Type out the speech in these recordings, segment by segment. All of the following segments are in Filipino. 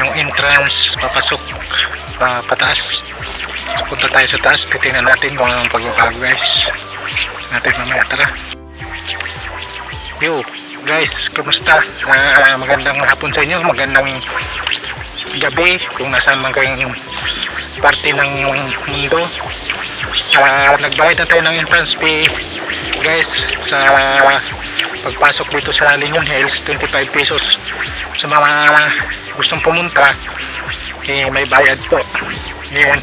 yung entrance, papasok pa pataas. So, punta tayo sa taas, titingnan natin kung anong pagbabago guys. Natin mamaya, tara. Yo, guys, kumusta? Ah, magandang hapon sa inyo, magandang gabi kung nasaan man kayong parte ng mundo. Ah, nagbayad na tayo ng entrance fee guys sa pagpasok dito sa Linion Hills 25 pesos sa mga gustong pumunta eh, may bayad po. Yun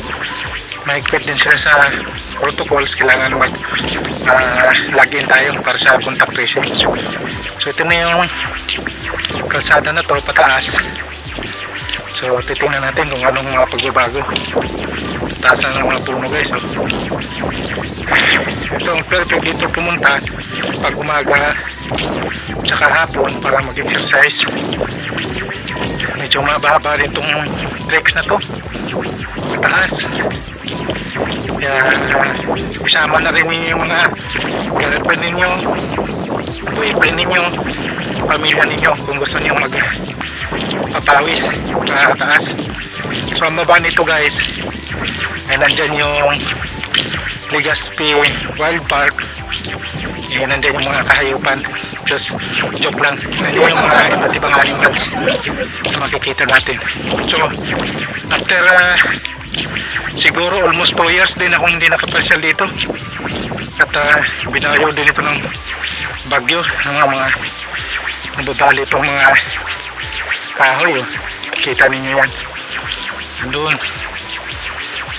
mahigpit din sila sa protocols. Kailangan mag ah, login tayo para sa contact tracing so ito na yung kalsada na to pataas. So titingnan natin kung anong mga pagbabago. Taas ng mga puno guys oh. ito ang perfect dito pumunta pag umaga tsaka hapon para mag-exercise medyo mababa rin itong treks na to. Mataas. Kaya isama na rin yung mga girlfriend ninyo boyfriend ninyo pamilya ninyo kung gusto niyo mag papawis taas so ang baba nito guys ay nandyan yung Legazpi Wild Park. Eh, nandyan yung mga kahayupan just joke lang. Nandyan yung mga iba't ibang animals na makikita natin. So after uh, siguro almost 2 years din akong hindi nakapasyal dito. At uh, binayo din ito ng bagyo ng mga nababali itong mga kahoy oh. kita ninyo yan. Doon.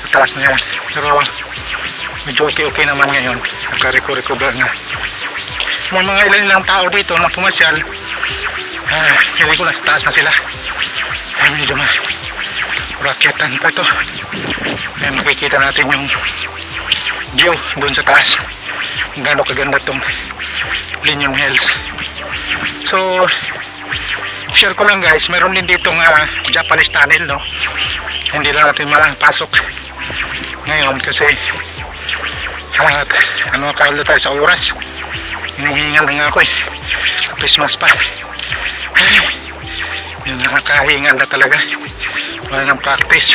Taas na yan. Pero medyo okay okay naman ngayon. Nagka-recover na may mga ilan lang tao dito na pumasyal. Ah, hindi ko na sa taas na sila. Ay medyo ma raketan pa ito. Ay makikita natin yung view doon sa taas. Gaano kaganda itong Linion Hills. So share ko lang guys. Meron din ditong ah, Japanese tunnel no? Hindi lang natin makapasok ngayon kasi at ano kaalo tayo sa oras hinihingal na nga ako eh. Christmas pa. Yun nakakahingal na talaga. Wala nang practice.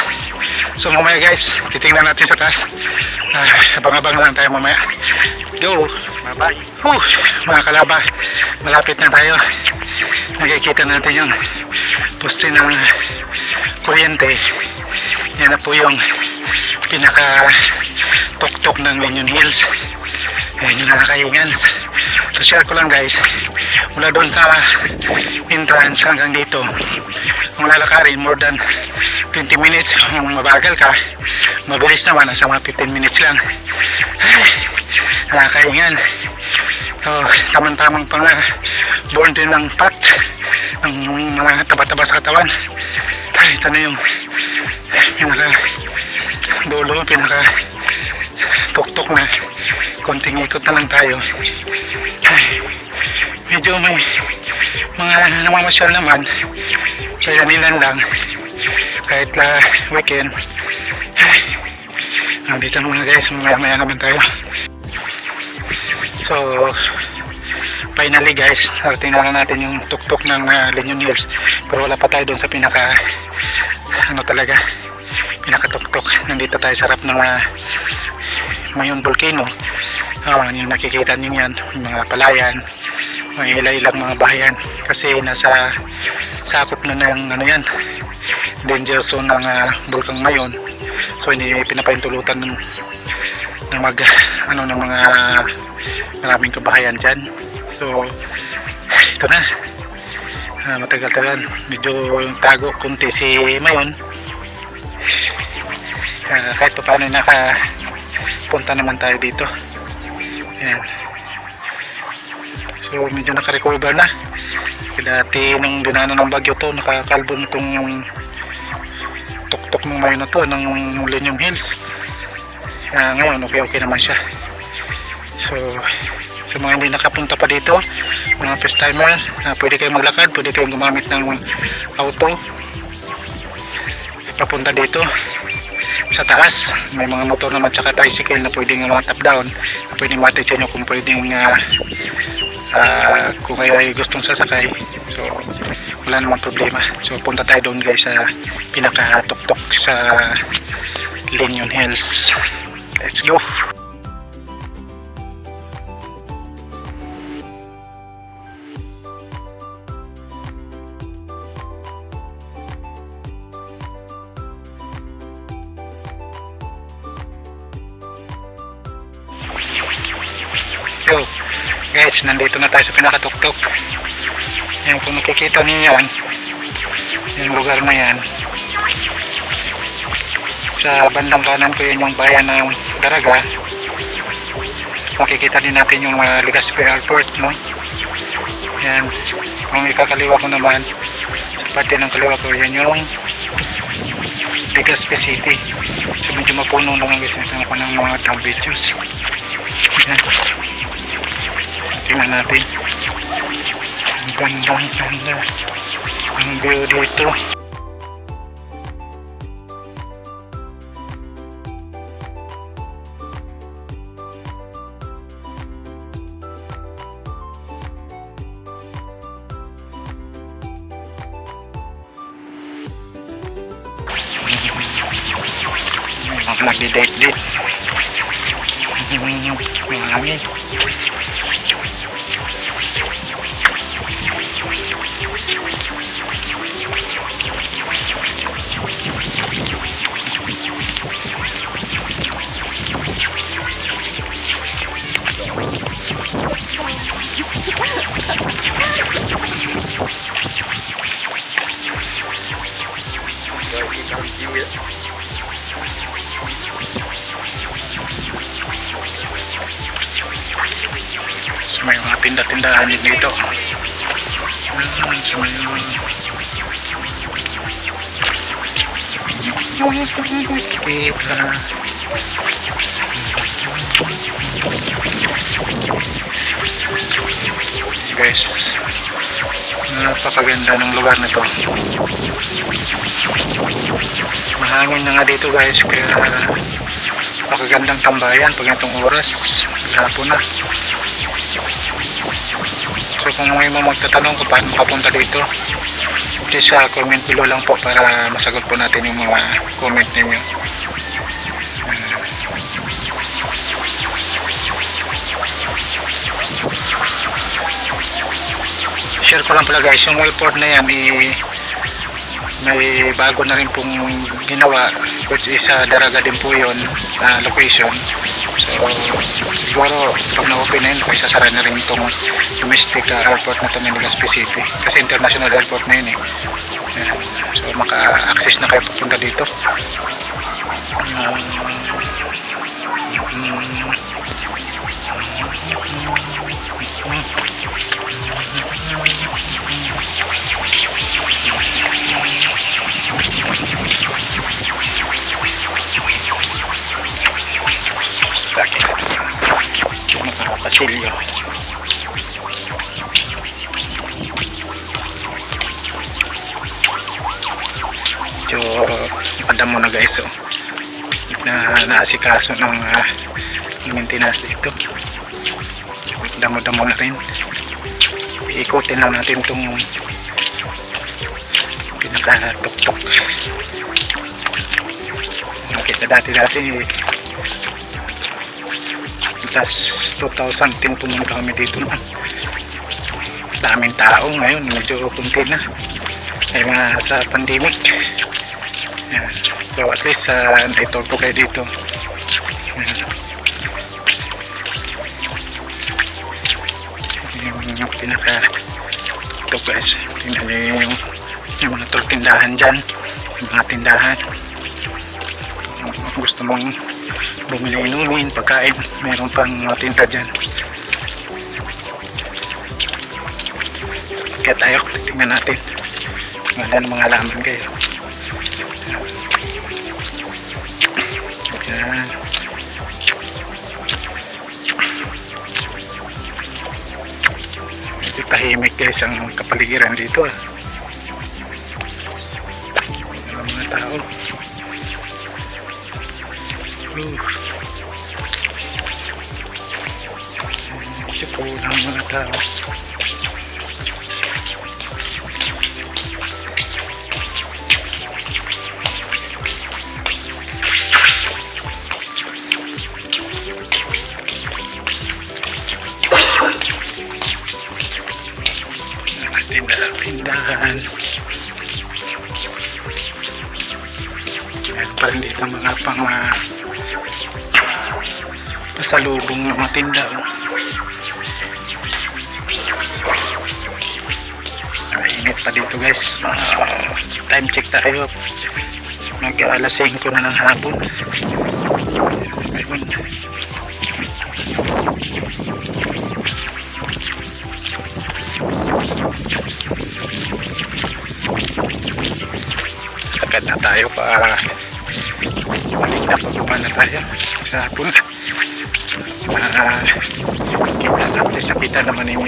So mamaya guys titingnan natin sa taas. Ah, abang-abang lang tayo mamaya. Go! Bye bye Whew, mga kalaba malapit na tayo. Nakikita natin yung poste ng kuryente. Yan na po yung pinaka tuktok ng Linion Hills. Yan yung nakakahingan share ko lang guys. Mula doon sa entrance hanggang dito kung lalakarin more than 20 minutes. Kung mabagal ka mabilis naman nasa mga 15 minutes lang. Ay nakakahingan so tamang-tamang pang uh, born din ng pat ng mga taba-taba sa katawan. Ay ito na yung pinaka dulo pinaka tuktok na. Konting ikot na lang tayo. ay medyo may mga namamasyal naman. Kaya nilan lang kahit la weekend. Nandito muna guys mamaya maya naman tayo. So finally guys narating na natin yung tuktok ng uh, Linion Hills pero wala pa tayo doon sa pinaka ano talaga pinakatuktok. Nandito tayo sa harap ng uh, Mayon Volcano. Uh, yung nakikita nyo yan yung mga palayan may ilang mga bahayan kasi nasa sakop na ng ano yan danger zone ng uh, bulkang Mayon so hindi pinapaintulutan ng, ng mag ano ng mga maraming kabahayan dyan. So ito na. Uh, matagal-tagal. Medyo tago kunti si Mayon. Uh, kahit pa paano naka punta naman tayo dito. Ayan. So medyo naka-recover na. Dati nung dinanan ng bagyo to nakakalbon itong tuktok ng mayon na to ng Millennium Hills. Uh, ngayon okay okay naman siya. So sa mga hindi nakapunta pa dito mga first timer uh, pwede kayong maglakad pwede kayong gumamit ng auto. Papunta dito sa taas may mga motor naman tsaka tricycle na pwedeng mga top down. Na pwedeng matitya nyo kung pwedeng uh, uh, kung kayo ay gustong sasakay So, wala namang problema. So, punta tayo doon guys sa pinaka-tuktok sa Linion Hills. Let's go! Nandito na tayo sa pinakatuktok. Yan, kung nakikita yan, yung lugar na yan, sa bandang kanan ko yun yung bayan ng Daraga. Makikita din natin yung uh, Legazpi Airport, no? Yan, kung ikakaliwa ko naman, pati ng kaliwa ko, yan yung Legazpi City. So, medyo mapuno lang ang guys, nito ako ng mga town videos. Yan. Tingnan natin. Ang ganda, may mga tinda-tindahan din dito. Hmm, so, may Kita. Guys, napakaganda ng lugar na to. Mahangin na nga dito guys, kaya napakagandang tambayan pag itong oras. Hapon na. So kung may mga magtatanong kung paano papunta dito, please uh, comment below lang po para masagot po natin yung mga comment ninyo. Share ko lang pala guys, yung airport na yan eh, may bago na rin pong ginawa which is sa Daraga din po yun na location. So siguro pag na-open na yun kaya sasara na rin itong domestic uh, airport na ito Legazpi City kasi international airport na yun eh. So maka-access na kayo papunta dito. Um, Nakakasilyo. Medyo padamo na guys oh. Na naasikaso ng uh, maintenance dito. Damo-damo na rin. Ikutin lang natin itong pinaka-tok-tok. Nakita dati-dati Tapos 2010 pumunta kami dito na. Daming tao ngayon, medyo kunti na. Ay mga sa pandemic. Yan. So at least uh, naitour ko kayo dito. Yan. Yung, pinaka ito guys. Tingnan nyo yung, yung mga tindahan dyan. Yung mga tindahan. Kung gusto mong bumili inumin, pagkain, meron pang mga tinta dyan. Kaya tayo, tingnan natin. Wala ng mga laman kayo. Ayan. Medyo tahimik guys ang kapaligiran dito ah. Kulang mga tao. Pasalubong ng mga tinda. Oh. Pa dito guys. Time check tayo. Mag alas 5 na ng hapon. Ayun. Agad na tayo para balik na pagbuba na tayo sa hapon. Ah, nakita naman yung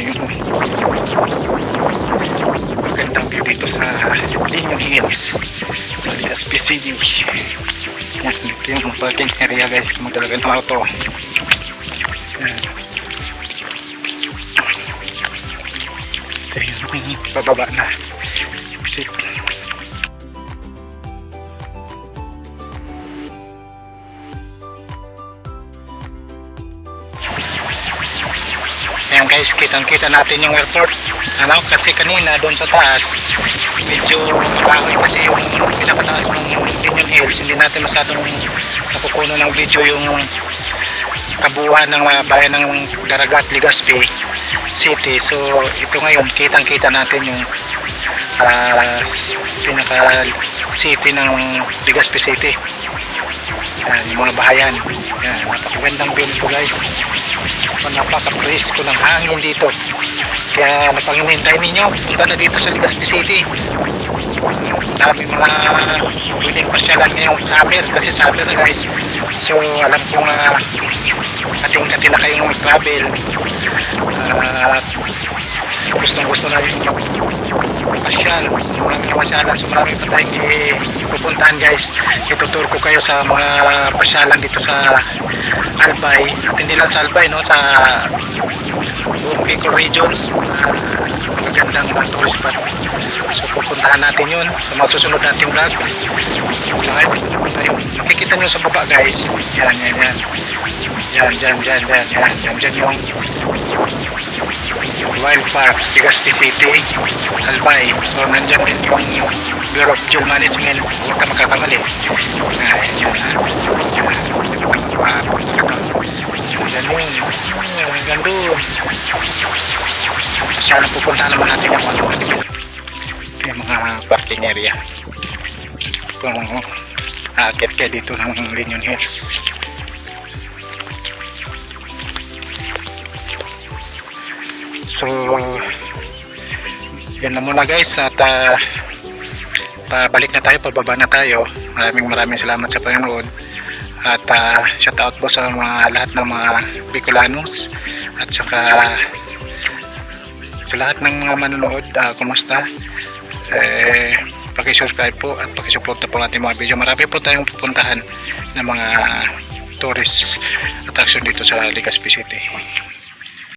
magandang view dito sa Linyon Hills sa SPCU yan, dito yung parking area guys kung magdalagan ng auto ito yung bababa na exit Ayan guys, kitang-kita natin yung airport. Ano, kasi kanina doon sa taas, medyo kahoy kasi yung pinakataas ng Union Hills. Hindi natin masyadong nakukuno ng video yung kabuuan ng mga bayan ng Daragat, Legazpi City. So, ito ngayon, kitang-kita natin yung ah, pinaka city ng Legazpi City. Yan, yung mga bahayan. Yan, napakagandang view nito guys. Napaka-presko ng hangin dito. Kaya napangintay ninyo, punta na dito sa Legazpi City. Dami mga pwedeng pasyalan ngayong summer kasi summer na guys. So alam ko nga ating kati na kayong mag-travel. At gustong gusto na yung pasyal. Maraming pasyalan. So marami pa tayong ipupuntahan guys. Itutur ko kayo sa mga pasyalan dito sa Albay. At hindi lang sa Albay, no? Sa buong Bicol regions. Magagandang mga tourist spot. So pupuntahan natin yun sa mga susunod nating vlog. Makikita nyo sa baba guys. Yan, yan, yan. Yan, dyan, dyan, yan. Yan, dyan yung Wild Park, Legazpi City, Albay. So nandyan din yung Bureau of Jewel Management. Huwag ka makakamali. Ah. Sana pupunta naman natin yung mga parking area. Kung aakit kayo dito ng Union Hills. So, yan na muna guys at uh, pabalik na tayo, pababa na tayo. Maraming maraming salamat sa panonood. At uh, shout out po sa mga lahat ng mga Bicolanos at saka sa lahat ng mga manonood, uh, kumusta? Eh, paki-subscribe po at paki-support na po natin mga video. Marami po tayong pupuntahan ng mga tourist attraction dito sa Legazpi City.